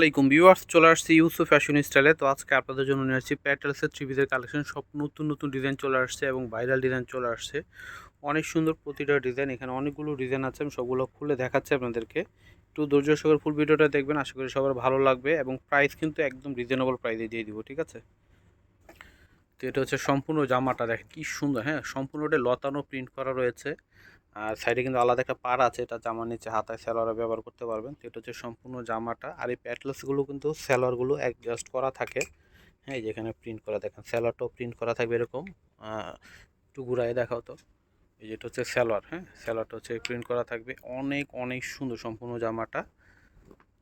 আলাইকুম ভিউয়ার্স, চলে আসছি ইউসু ফ্যাশন স্টাইলে। তো আজকে আপনাদের জন্য নিয়ে আসছি প্যাটেলসের থ্রি পিসের কালেকশন। সব নতুন নতুন ডিজাইন চলে আসছে এবং ভাইরাল ডিজাইন চলে আসছে। অনেক সুন্দর প্রতিটা ডিজাইন, এখানে অনেকগুলো ডিজাইন আছে, আমি সবগুলো খুলে দেখাচ্ছি আপনাদেরকে। একটু ধৈর্য সহকারে ফুল ভিডিওটা দেখবেন, আশা করি সবার ভালো লাগবে এবং প্রাইস কিন্তু একদম রিজনেবল প্রাইসে দিয়ে দিব, ঠিক আছে? তো এটা হচ্ছে সম্পূর্ণ জামাটা, দেখেন কি সুন্দর হ্যাঁ সম্পূর্ণটা লতানো প্রিন্ট করা রয়েছে। আর সাইডে কিন্তু আলাদা একটা পাড় আছে, এটা জামার নিচে হাতায় স্যালোয়ারে ব্যবহার করতে পারবেন। তো এটা হচ্ছে সম্পূর্ণ জামাটা। আর এই প্যাটলেসগুলো কিন্তু স্যালোয়ারগুলো অ্যাডজাস্ট করা থাকে। হ্যাঁ যেখানে প্রিন্ট করা, দেখেন স্যালোয়ারটাও প্রিন্ট করা থাকবে এরকম। একটু ঘুরাই দেখাও তো। এই যেটা হচ্ছে স্যালোয়ার হ্যাঁ স্যালোয়ারটা হচ্ছে প্রিন্ট করা থাকবে। অনেক অনেক সুন্দর সম্পূর্ণ জামাটা।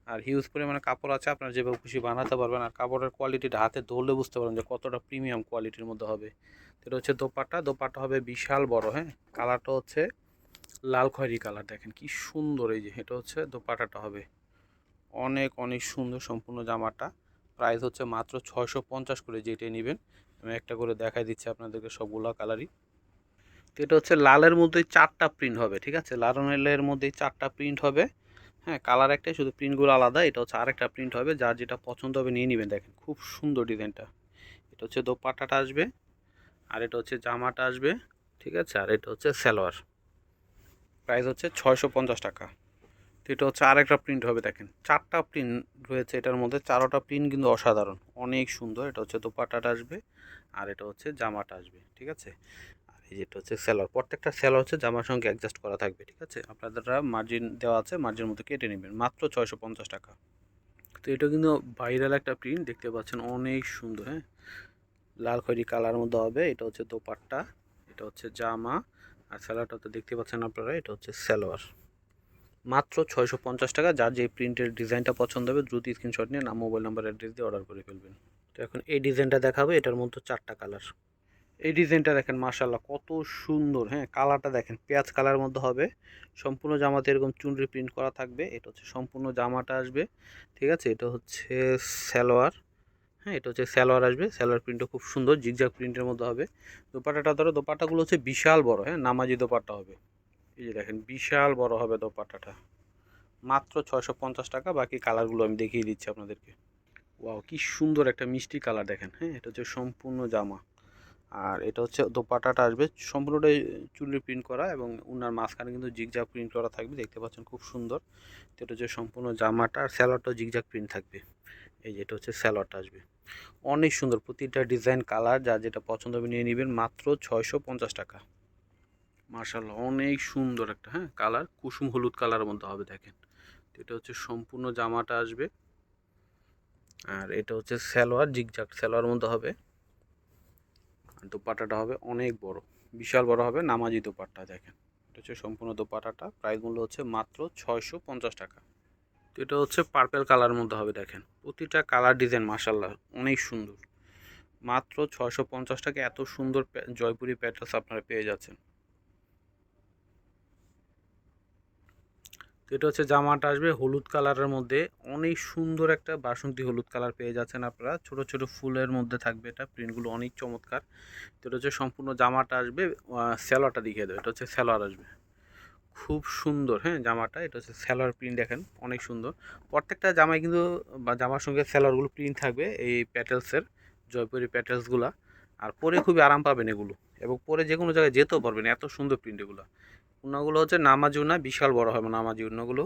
আর হিউজ পরিমাণে কাপড় আছে, আপনারা যেভাবে খুশি বানাতে পারবেন। আর কাপড়ের কোয়ালিটিটা হাতে ধরলে বুঝতে পারবেন যে কতটা প্রিমিয়াম কোয়ালিটির মধ্যে হবে। এটা হচ্ছে দোপাট্টা। দোপাট্টা হবে বিশাল বড় হ্যাঁ। কালারটা হচ্ছে লাল খয়েরি কালার দেখেন, কি সুন্দর এই যে, এটা হচ্ছে দোপাটাটা হবে। অনেক অনেক সুন্দর সম্পূর্ণ জামাটা। প্রাইস হচ্ছে মাত্র ছয়শো পঞ্চাশ করে যেটাই নেবেন। আমি একটা করে দেখাই দিচ্ছি আপনাদেরকে সবগুলো কালারই। তো এটা হচ্ছে লালের মধ্যেই চারটা প্রিন্ট হবে, ঠিক আছে? লালের মধ্যেই চারটা প্রিন্ট হবে। হ্যাঁ কালার একটাই, শুধু প্রিন্টগুলো আলাদা। এটা হচ্ছে আরেকটা প্রিন্ট হবে, যার যেটা পছন্দ হবে নিয়ে নেবেন। দেখেন, খুব সুন্দর ডিজাইনটা। এটা হচ্ছে দোপাট্টাটা আসবে, আর এটা হচ্ছে জামাটা আসবে, ঠিক আছে? আর এটা হচ্ছে সালোয়ার। প্রাইস হচ্ছে ছয়শো পঞ্চাশ টাকা। তো এটা হচ্ছে আরেকটা প্রিন্ট হবে, দেখেন। চারটা প্রিন্ট রয়েছে এটার মধ্যে, চারোটা প্রিন্ট কিন্তু অসাধারণ। অনেক সুন্দর, এটা হচ্ছে দোপাট্টাটা আসবে আর এটা হচ্ছে জামাটা আসবে, ঠিক আছে? আর এই যেটা হচ্ছে সেলার প্রত্যেকটা সেলার হচ্ছে জামার সঙ্গে অ্যাডজাস্ট করা থাকবে, ঠিক আছে? আপনারা মার্জিন দেওয়া আছে মার্জিন মধ্যে কেটে নেবেন, মাত্র ছয়শো পঞ্চাশ টাকা। তো এটা কিন্তু ভাইরাল একটা প্রিন্ট দেখতে পাচ্ছেন অনেক সুন্দর হ্যাঁ? লাল খয়েরি কালার মধ্যে হবে, এটা হচ্ছে দোপাট্টা, এটা হচ্ছে জামা আর স্যালোয়ারটা তো দেখতে পাচ্ছেন আপনারা, এটা হচ্ছে সালোয়ার। মাত্র ছয়শো পঞ্চাশ টাকা, যার যে প্রিন্টের ডিজাইনটা পছন্দ হবে, দ্রুত স্ক্রিনশট নিয়ে নাম মোবাইল নাম্বার অ্যাড্রেস দিয়ে অর্ডার করে ফেলবেন। তো এখন এই ডিজাইনটা দেখাবো, এটার মধ্যে চারটা কালার এই ডিজাইনটা দেখেন মার্শাল্লাহ কত সুন্দর হ্যাঁ কালারটা দেখেন, পেঁয়াজ কালার মধ্যে হবে। সম্পূর্ণ জামাতে এরকম চুনরি প্রিন্ট করা থাকবে, এটা হচ্ছে সম্পূর্ণ জামাটা আসবে, ঠিক আছে? এটা হচ্ছে সালোয়ার। হ্যাঁ এটা হচ্ছে সালোয়ার আসবে। সালোয়ার প্রিন্টটা খুব সুন্দর জিগজাগ প্রিন্টের মধ্যে হবে। দোপাটাটা ধরো, দোপাট্টাগুলো হচ্ছে বিশাল বড় হ্যাঁ নামাজি দোপাট্টা হবে। এই যে দেখেন, বিশাল বড় হবে দোপাট্টাটা। মাত্র ছয়শো পঞ্চাশ টাকা, বাকি কালারগুলো আমি দেখিয়ে দিচ্ছি আপনাদেরকে। ওয়াও, কি সুন্দর একটা মিষ্টি কালার দেখেন হ্যাঁ এটা হচ্ছে সম্পূর্ণ জামা। আর এটা হচ্ছে দোপাটাটা আসবে, সম্পূর্ণটাই চুলি প্রিন্ট করা এবং উনার মাঝখানে কিন্তু জিগজাগ প্রিন্ট করা থাকবে, দেখতে পাচ্ছেন খুব সুন্দর। তো এটা হচ্ছে সম্পূর্ণ জামাটা, আর স্যালোয়ারটাও জিগজাগ প্রিন্ট থাকবে। এই যে এটা হচ্ছে স্যালোয়ারটা আসবে। অনেক সুন্দর। প্রতিটা ডিজাইন কালার যা যেটা পছন্দ হবে নিয়ে নেবেন মাত্র ছয়শো পঞ্চাশ টাকা। মার্শাল্লাহ অনেক সুন্দর একটা হ্যাঁ কালার কুসুম হলুদ কালারের মধ্যে হবে, দেখেন। এটা হচ্ছে সম্পূর্ণ জামাটা আসবে। আর এটা হচ্ছে সালোয়ার জিগজাগ সালোয়ার মধ্যে হবে। আর দোপাট্টাটা হবে অনেক বড়, বিশাল বড় হবে নামাজি দোপাট্টা, দেখেন। এটা হচ্ছে সম্পূর্ণ দোপাট্টাটা প্রাইস মূল্য হচ্ছে মাত্র ছয়শো পঞ্চাশ টাকা। তো এটা হচ্ছে পার্পেল কালার মধ্যে হবে, দেখেন। প্রতিটা কালার ডিজাইন মাসাল্লাহ অনেক সুন্দর। মাত্র ছয়শো পঞ্চাশ টাকা এত সুন্দর জয়পুরি প্যাটার্স আপনারা পেয়ে যাচ্ছেন। তো এটা হচ্ছে জামাটা আসবে, হলুদ কালারের মধ্যে। অনেক সুন্দর একটা বাসন্তী হলুদ কালার পেয়ে যাচ্ছেন আপনারা। ছোট ছোট ফুলের মধ্যে থাকবে এটা প্রিন্টগুলো অনেক চমৎকার। তো এটা হচ্ছে সম্পূর্ণ জামাটা আসবে স্যালোয়ারটা দেখিয়ে দেবে, এটা হচ্ছে স্যালোয়ার আসবে। খুব সুন্দর হ্যাঁ জামাটা, এটা হচ্ছে স্যালোয়ার প্রিন্ট দেখেন, অনেক সুন্দর। প্রত্যেকটা জামায় কিন্তু, বা জামার সঙ্গে স্যালোয়ারগুলো প্রিন্ট থাকবে, এই প্যাটেলসের জয়পুরি প্যাটেলসগুলা আর পরে খুবই আরাম পাবেন এগুলো। এবং পরে যে কোনো জায়গায় যেতেও পারবেন, এত সুন্দর প্রিন্ট এগুলো। উন্নাগুলো হচ্ছে নামাজি উন্না, বিশাল বড় হবে নামাজি উন্নাগুলো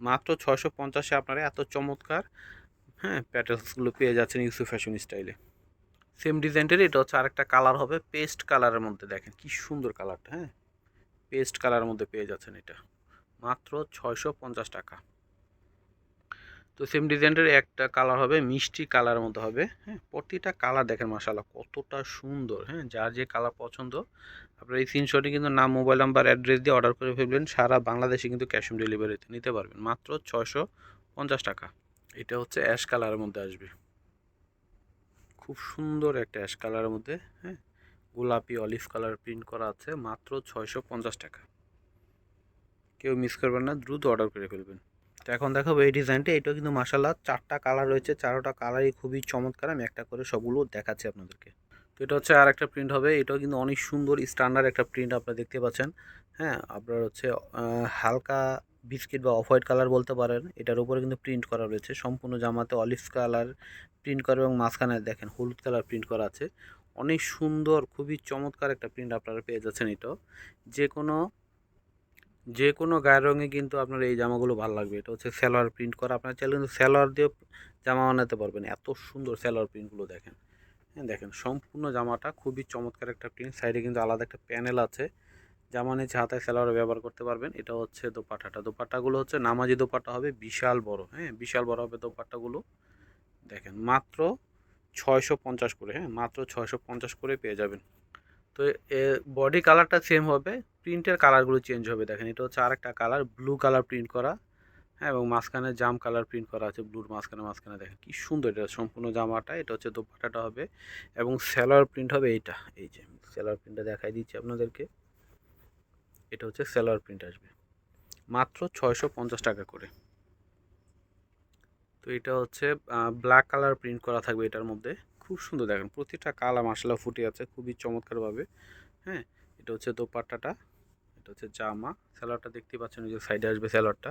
মাত্র ছয়শো পঞ্চাশে আপনারা এত চমৎকার হ্যাঁ প্যাটেলসগুলো পেয়ে যাচ্ছেন ইউসু ফ্যাশন স্টাইলে সেম ডিজাইনটার এটা হচ্ছে আরেকটা কালার হবে পেস্ট কালারের মধ্যে, দেখেন, কি সুন্দর কালারটা হ্যাঁ। পেস্ট কালারের মধ্যে পেয়ে যাচ্ছেন এটা। মাত্র ছয়শো পঞ্চাশ টাকা। তো সেম ডিজাইনের একটা কালার হবে, মিষ্টি কালারের মধ্যে হবে হ্যাঁ? প্রতিটা কালার দেখেন মাসাল্লাহ কতটা সুন্দর হ্যাঁ? যার যে কালার পছন্দ, আপনার এই স্ক্রিনশটে কিন্তু নাম মোবাইল নাম্বার অ্যাড্রেস দিয়ে অর্ডার করে ফেলবেন, সারা বাংলাদেশে কিন্তু ক্যাশ অন ডেলিভারিতে নিতে পারবেন। মাত্র ছয়শো পঞ্চাশ টাকা। এটা হচ্ছে অ্যাশ কালারের মধ্যে আসবে। খুব সুন্দর একটা অ্যাশ কালারের মধ্যে হ্যাঁ? গোলাপি অলিভ কালার প্রিন্ট করা আছে, মাত্র ছয়শো পঞ্চাশ টাকা। কেউ মিস করবেন না, দ্রুত অর্ডার করে ফেলবেন। তো এখন দেখাবো এই ডিজাইনটা এটাও কিন্তু মাসাল্লাহ চারটা কালার রয়েছে, চারোটা কালারই খুবই চমৎকার, আমি একটা করে সবগুলো দেখাচ্ছি আপনাদেরকে। তো এটা হচ্ছে আর একটা প্রিন্ট হবে, এটাও কিন্তু অনেক সুন্দর স্ট্যান্ডার্ড একটা প্রিন্ট আপনারা দেখতে পাচ্ছেন। হ্যাঁ আপনার হচ্ছে হালকা বিস্কিট বা অফ হোয়াইট কালার বলতে পারেন, এটার উপরে কিন্তু প্রিন্ট করা রয়েছে। সম্পূর্ণ জামাতে অলিভ কালার প্রিন্ট করা এবং মাঝখানে দেখেন হলুদ কালার প্রিন্ট করা আছে। অনেক সুন্দর, খুবই চমৎকার একটা প্রিন্ট আপনারা পেয়ে যাচ্ছেন এটাও। যে কোনো যে কোনো গায়ের রঙে কিন্তু আপনার এই জামাগুলো ভালো লাগবে। এটা হচ্ছে স্যালোয়ার প্রিন্ট করা। আপনার চাইলে কিন্তু স্যালোয়ার দিয়ে জামা বানাতে পারবেন। এত সুন্দর স্যালোয়ার প্রিন্টগুলো দেখেন। হ্যাঁ দেখেন সম্পূর্ণ জামাটা খুবই চমৎকার একটা প্রিন্ট সাইডে কিন্তু আলাদা একটা প্যানেল আছে। জামা নিচে হাতায় স্যালোয়ার ব্যবহার করতে পারবেন। এটা হচ্ছে দোপাট্টাটা। দোপাট্টাগুলো হচ্ছে নামাজি দোপাট্টা হবে বিশাল বড়। হ্যাঁ বিশাল বড় হবে দোপাট্টাগুলো। দেখেন মাত্র ছয়শো পঞ্চাশ করে হ্যাঁ মাত্র ছয়শো পঞ্চাশ করে পেয়ে যাবেন। তো বডি কালারটা সেম হবে প্রিন্টের কালারগুলো চেঞ্জ হবে, দেখেন, এটা হচ্ছে আরেকটা কালার ব্লু কালার প্রিন্ট করা হ্যাঁ এবং মাঝখানে জাম কালার প্রিন্ট করা আছে ব্লুর মাঝখানে মাঝখানে, দেখেন, কি সুন্দর এটা সম্পূর্ণ জামাটা, এটা হচ্ছে দোপাট্টাটা হবে, এবং সেলার প্রিন্ট হবে এইটা, এই যে সেলার প্রিন্টটা দেখাই দিচ্ছি আপনাদেরকে, এটা হচ্ছে সেলার প্রিন্ট আসবে, মাত্র ছয়শো পঞ্চাশ টাকা করে। তো এটা হচ্ছে ব্ল্যাক কালার প্রিন্ট করা থাকবে এটার মধ্যে। খুব সুন্দর দেখেন, প্রতিটা কালার মশলা ফুটে আছে, খুবই চমৎকারভাবে। হ্যাঁ এটা হচ্ছে দোপাট্টাটা, এটা হচ্ছে জামা। স্যালোয়ারটা দেখতে পাচ্ছেন যে সাইডে আসবে স্যালোয়ারটা।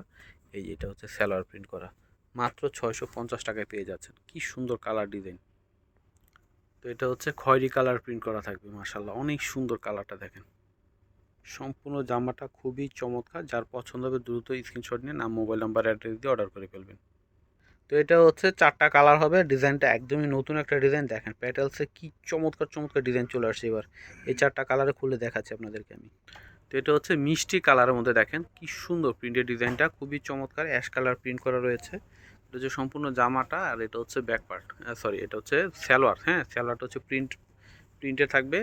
এই যে এটা হচ্ছে স্যালোয়ার প্রিন্ট করা। মাত্র ছয়শো পঞ্চাশ টাকায় পেয়ে যাচ্ছেন। কি সুন্দর কালার ডিজাইন তো এটা হচ্ছে খয়েরি কালার প্রিন্ট করা থাকবে মার্শাল্লাহ অনেক সুন্দর কালারটা দেখেন। সম্পূর্ণ জামাটা খুবই চমৎকার। যার পছন্দ হবে দ্রুত স্ক্রিনশট নিয়ে নাম মোবাইল নাম্বার অ্যাড্রেস দিয়ে অর্ডার করে ফেলবেন। তো এটা হচ্ছে চারটা কালার হবে। ডিজাইনটা একদমই নতুন একটা ডিজাইন দেখেন প্যাটেলসে কি চমৎকার চমৎকার ডিজাইন চলে আসছে এবার। এই চারটা কালারে খুলে দেখাচ্ছি আপনাদেরকে আমি। তো এটা হচ্ছে মিষ্টি কালারের মধ্যে দেখেন, কি সুন্দর প্রিন্টের ডিজাইনটা খুবই চমৎকার অ্যাশ কালার প্রিন্ট করা রয়েছে। এটা হচ্ছে সম্পূর্ণ জামাটা আর এটা হচ্ছে ব্যাক পার্ট সরি এটা হচ্ছে স্যালোয়ার হ্যাঁ স্যালোয়ারটা হচ্ছে প্রিন্ট প্রিন্টে থাকবে।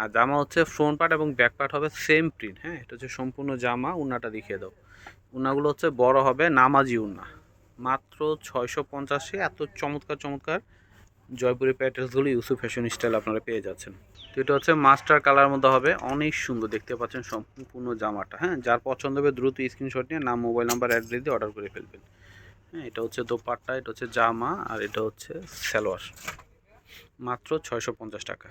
আর জামা হচ্ছে ফ্রন্ট পার্ট এবং ব্যাক পার্ট হবে সেম প্রিন্ট হ্যাঁ এটা হচ্ছে সম্পূর্ণ জামা, উন্নাটা দেখিয়ে দাও। উন্নাগুলো হচ্ছে বড় হবে নামাজি উন্না। মাত্র ছয়শো পঞ্চাশে এত চমৎকার চমৎকার জয়পুরি প্যাটেলসগুলো ইউসুফ ফ্যাশন স্টাইল আপনারা পেয়ে যাচ্ছেন। তো এটা হচ্ছে মাস্টার কালার মধ্যে হবে, অনেক সুন্দর, দেখতে পাচ্ছেন সম্পূর্ণ জামাটা হ্যাঁ? যার পছন্দ হবে দ্রুত স্ক্রিনশট নিয়ে নাম মোবাইল নাম্বার অ্যাড্রেস দিয়ে অর্ডার করে ফেলবেন। হ্যাঁ এটা হচ্ছে দোপাট্টা, এটা হচ্ছে জামা, আর এটা হচ্ছে সালোয়ার। মাত্র ছয়শো পঞ্চাশ টাকা।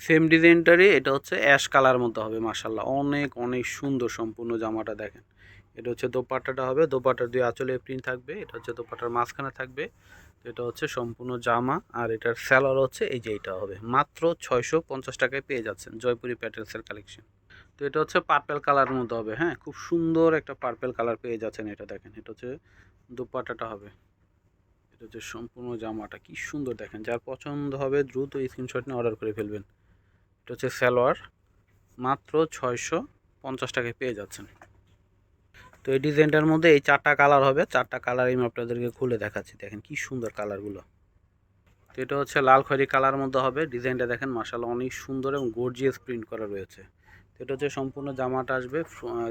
সেম ডিজাইনটারই এটা হচ্ছে অ্যাশ কালার মধ্যে হবে মাসাল্লাহ অনেক অনেক সুন্দর সম্পূর্ণ জামাটা দেখেন। এটা হচ্ছে দোপাট্টাটা হবে। দোপাট্টার দুই আঁচলে প্রিন্ট থাকবে। এটা হচ্ছে দোপাট্টার মাঝখানে থাকবে। তো এটা হচ্ছে সম্পূর্ণ জামা। আর এটার স্যালার হচ্ছে এই যে এটা হবে। মাত্র ছয়শো পঞ্চাশ টাকায় পেয়ে যাচ্ছেন জয়পুরি প্যাটেলসের কালেকশন তো এটা হচ্ছে পার্পেল কালারের মধ্যে হবে। হ্যাঁ খুব সুন্দর একটা পার্পেল কালার পেয়ে যাচ্ছেন এটা দেখেন। এটা হচ্ছে দোপাট্টাটা হবে। এটা হচ্ছে সম্পূর্ণ জামাটা। কি সুন্দর দেখেন। যার পছন্দ হবে দ্রুত স্ক্রিনশট নিয়ে অর্ডার করে ফেলবেন। এটা হচ্ছে সালোয়ার মাত্র ছয়শো পঞ্চাশ টাকায় পেয়ে যাচ্ছেন। তো এই ডিজাইনটার মধ্যে এই চারটা কালার হবে। চারটা কালার আমি আপনাদেরকে খুলে দেখাচ্ছি। দেখেন কি সুন্দর কালারগুলো তো এটা হচ্ছে লাল খয়েরি কালার মধ্যে হবে। ডিজাইনটা দেখেন মাসাল অনেক সুন্দর এবং গর্জিয়াস প্রিন্ট করা রয়েছে। তো এটা হচ্ছে সম্পূর্ণ জামাটা আসবে।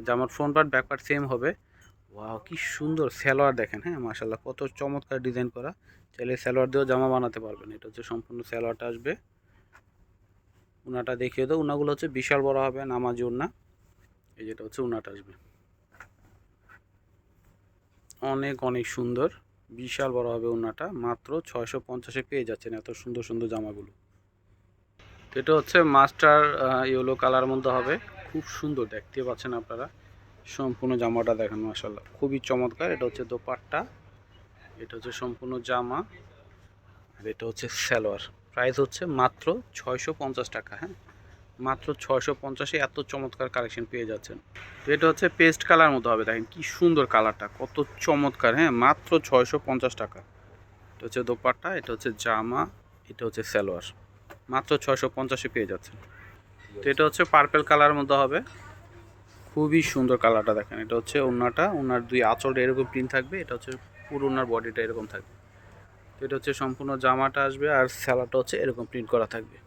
জামার front part back part same হবে। ওয়াও কি সুন্দর স্যালোয়ার দেখেন হ্যাঁ? মাসাল্লাহ কত চমৎকার ডিজাইন করা। চাইলে স্যালোয়ার দিয়েও জামা বানাতে পারবেন। এটা হচ্ছে সম্পূর্ণ স্যালোয়ারটা আসবে। উনাটা দেখিয়ে দাও। উনাগুলো হচ্ছে বিশাল বড় হবে, নামাজি উন্না। এই যেটা হচ্ছে উনাটা আসবে। অনেক অনেক সুন্দর। বিশাল বড় হবে ওনাটা মাত্র ছয়শো পঞ্চাশে পেয়ে যাচ্ছেন এত সুন্দর সুন্দর জামাগুলো। তো এটা হচ্ছে মাস্টার ইয়েলো কালার মধ্যে হবে। খুব সুন্দর, দেখতে পাচ্ছেন আপনারা। সম্পূর্ণ জামাটা দেখেন মাসাল্লাহ খুবই চমৎকার। এটা হচ্ছে দোপাট্টা। এটা হচ্ছে সম্পূর্ণ জামা। আর এটা হচ্ছে স্যালোয়ার প্রাইস হচ্ছে মাত্র ছয়শো পঞ্চাশ টাকা হ্যাঁ? মাত্র ছয়শো পঞ্চাশে এত চমৎকার কালেকশন পেয়ে যাচ্ছেন। তো এটা হচ্ছে পেস্ট কালার মতো হবে, দেখেন কি সুন্দর কালারটা কত চমৎকার হ্যাঁ মাত্র ছয়শো পঞ্চাশ টাকা। এটা হচ্ছে দোপাট্টা, এটা হচ্ছে জামা, এটা হচ্ছে সালোয়ার, মাত্র ছয়শো পঞ্চাশে পেয়ে যাচ্ছেন। তো এটা হচ্ছে পার্পেল কালার মতো হবে। খুবই সুন্দর কালারটা দেখেন, এটা হচ্ছে ওনাটা ওনার দুই আঁচলটা এরকম প্রিন্ট থাকবে, এটা হচ্ছে পুরো ওনার বডিটা এরকম থাকবে। তো এটা হচ্ছে সম্পূর্ণ জামাটা আসবে আর স্যালাডটা হচ্ছে এরকম প্রিন্ট করা থাকবে।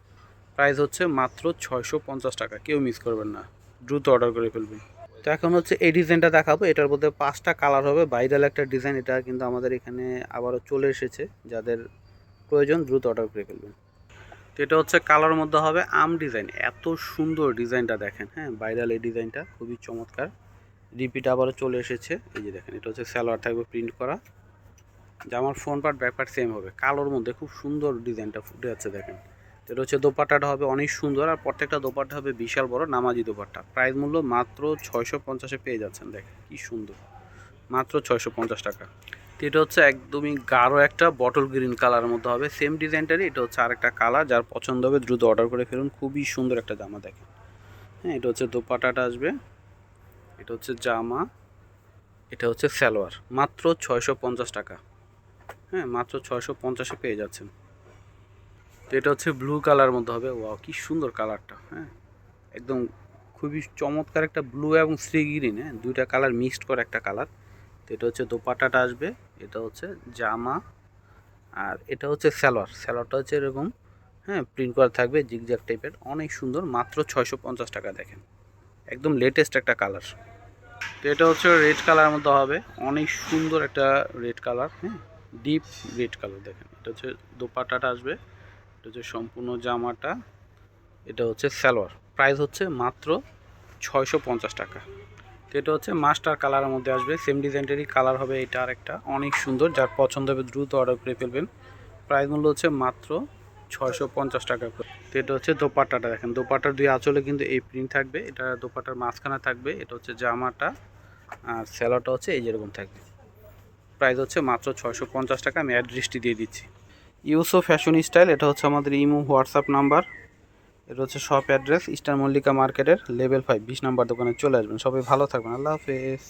প্রাইস হচ্ছে মাত্র ছয়শো পঞ্চাশ টাকা। কেউ মিস করবেন না। দ্রুত অর্ডার করে ফেলবেন। তো এখন হচ্ছে এই ডিজাইনটা দেখাবো। এটার মধ্যে পাঁচটা কালার হবে। বাইরাল একটা ডিজাইন এটা কিন্তু আমাদের এখানে আবারও চলে এসেছে। যাদের প্রয়োজন দ্রুত অর্ডার করে ফেলবেন। তো এটা হচ্ছে কালার মধ্যে হবে আম ডিজাইন এত সুন্দর ডিজাইনটা দেখেন। হ্যাঁ বাইরাল এই ডিজাইনটা খুবই চমৎকার। রিপিট আবারও চলে এসেছে। এই যে দেখেন, এটা হচ্ছে স্যালোয়ার থাকবে প্রিন্ট করা। জামার front part back part same হবে। কালোর মধ্যে খুব সুন্দর ডিজাইনটা ফুটে যাচ্ছে দেখেন। এটা হচ্ছে দোপাট্টাটা হবে অনেক সুন্দর আর প্রত্যেকটা দোপাট্টা হবে বিশাল বড় নামাজি দোপাট্টা। প্রাইস মূল্য মাত্র ছয়শো পঞ্চাশে পেয়ে যাচ্ছেন, দেখেন কি সুন্দর। মাত্র ছয়শো পঞ্চাশ টাকা। তো এটা হচ্ছে একদমই গাঢ় একটা বটল গ্রিন কালারের মধ্যে হবে। সেম ডিজাইনটারই এটা হচ্ছে আরেকটা কালার যার পছন্দ হবে দ্রুত অর্ডার করে ফেলুন। খুবই সুন্দর একটা জামা দেখেন। হ্যাঁ এটা হচ্ছে দোপাটাটা আসবে। এটা হচ্ছে জামা। এটা হচ্ছে সালোয়ার। মাত্র ছয়শো পঞ্চাশ টাকা। হ্যাঁ মাত্র ছয়শো পঞ্চাশে পেয়ে যাচ্ছেন। তো এটা হচ্ছে ব্লু কালার মধ্যে হবে। ওয়াও কি সুন্দর কালারটা হ্যাঁ? একদম খুবই চমৎকার একটা ব্লু এবং শ্রী গ্রিন হ্যাঁ? দুইটা কালার মিক্সড করে একটা কালার তো এটা হচ্ছে দোপাটাটা আসবে, এটা হচ্ছে জামা, আর এটা হচ্ছে স্যালোয়ার স্যালোয়ারটা হচ্ছে এরকম হ্যাঁ প্রিন্ট করা থাকবে জিগজ্যাগ টাইপের অনেক সুন্দর, মাত্র ছয়শো পঞ্চাশ টাকা, দেখেন। একদম লেটেস্ট একটা কালার তো এটা হচ্ছে রেড কালার মধ্যে হবে। অনেক সুন্দর একটা রেড কালার হ্যাঁ? ডিপ রেড কালার দেখেন। এটা হচ্ছে দোপাটাটা আসবে। এটা হচ্ছে সম্পূর্ণ জামাটা, এটা হচ্ছে সালোয়ার। প্রাইস হচ্ছে মাত্র ছয়শো পঞ্চাশ টাকা। তো এটা হচ্ছে মাস্টার কালারের মধ্যে আসবে। সেম ডিজাইনটারই কালার হবে এটা আর একটা অনেক সুন্দর। যার পছন্দ হবে দ্রুত অর্ডার করে ফেলবেন। প্রাইস মূল্য হচ্ছে মাত্র ছয়শো পঞ্চাশ টাকা করে। তো এটা হচ্ছে দোপাট্টাটা দেখেন। দোপাট্টার দুই আঁচলে কিন্তু এই প্রিন্ট থাকবে। এটা দোপাট্টার মাঝখানে থাকবে। এটা হচ্ছে জামাটা। আর স্যালোটা হচ্ছে এই যেরকম থাকবে। প্রাইস হচ্ছে মাত্র ছয়শো পঞ্চাশ টাকা। আমি অ্যাড্রেসটি দিয়ে দিচ্ছি। ইউসো ফ্যাশন স্টাইল এটা হচ্ছে আমাদের ইমো হোয়াটসঅ্যাপ নাম্বার এটা হচ্ছে শপ অ্যাড্রেস ইস্টার মল্লিকা মার্কেটের লেভেল ফাইভ বিশ নাম্বার দোকানে চলে আসবেন। সবাই ভালো থাকবেন, আল্লাহ হাফেজ।